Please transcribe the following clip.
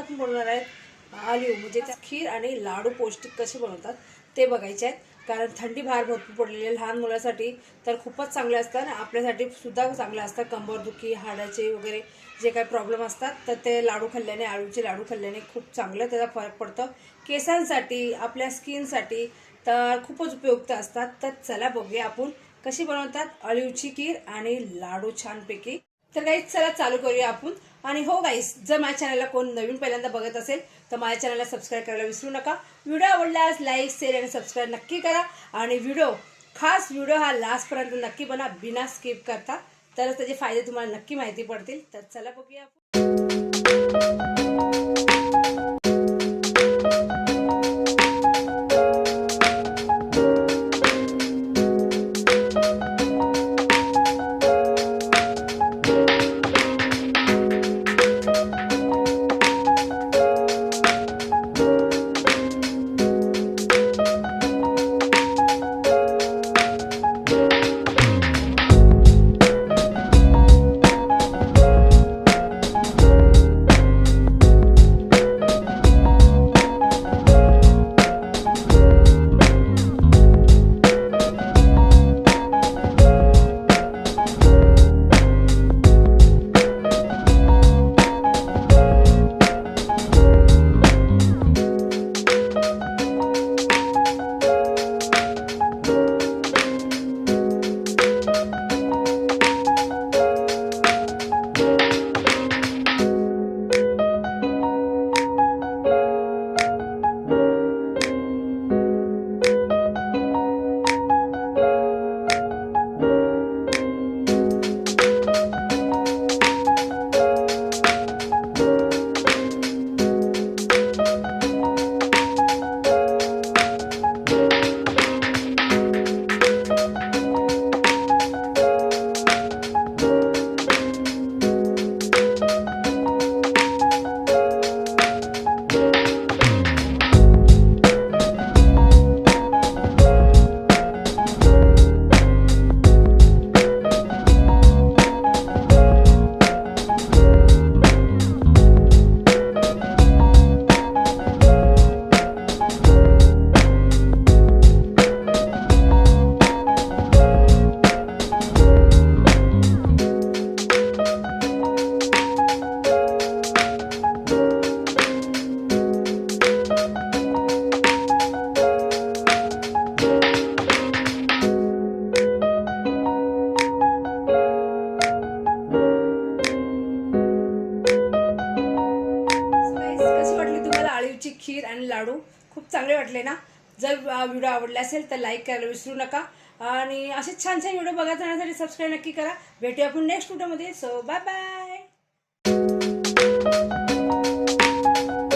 Olive म्हणजे त्या खीर आणि लाडू पौष्टिक कसे बनवतात ते बघायचे आहेत. कारण थंडी बाहेर भरपूर पडलेली आहे लहान मुलासाठी तर खूपच चांगले असतात आणि आपल्यासाठी सुद्धा चांगलं असतात. कंबरदुखी हाडाचे वगैरे जे काही प्रॉब्लेम असतात तर ते लाडू खाल्ल्याने आळूचे लाडू खाल्ल्याने खूप चांगलं त्याचा फरक पडतो. केसांसाठी आपल्या स्किनसाठी तर खूपच उपयुक्त असतात. तर चला बघूया आपण कशी बनवतात अळीवची खीर आणि लाडू छानपैकी. तर गाईज चला चालू करूया आपण. आणि हो गाईस जर माझ्या चॅनलला कोण नवीन पहिल्यांदा बघत असेल तर माझ्या चॅनलला सबस्क्राईब करायला विसरू नका. व्हिडिओ आवडल्यास लाईक शेअर आणि सबस्क्राईब नक्की करा. आणि व्हिडिओ खास व्हिडिओ हा लास्टपर्यंत नक्की बना बिना स्किप करता. तरच त्याचे फायदे तुम्हाला नक्की माहिती पडतील. तर चला बघूया खीर आणि लाडू खूप चांगले वाटले ना? जर व्हिडिओ आवडला असेल तर लाईक करायला विसरू नका. आणि असे छान छान व्हिडिओ बघत राहण्यासाठी सबस्क्राईब नक्की करा. भेटूया आपण नेक्स्ट व्हिडिओमध्ये सो बाय बाय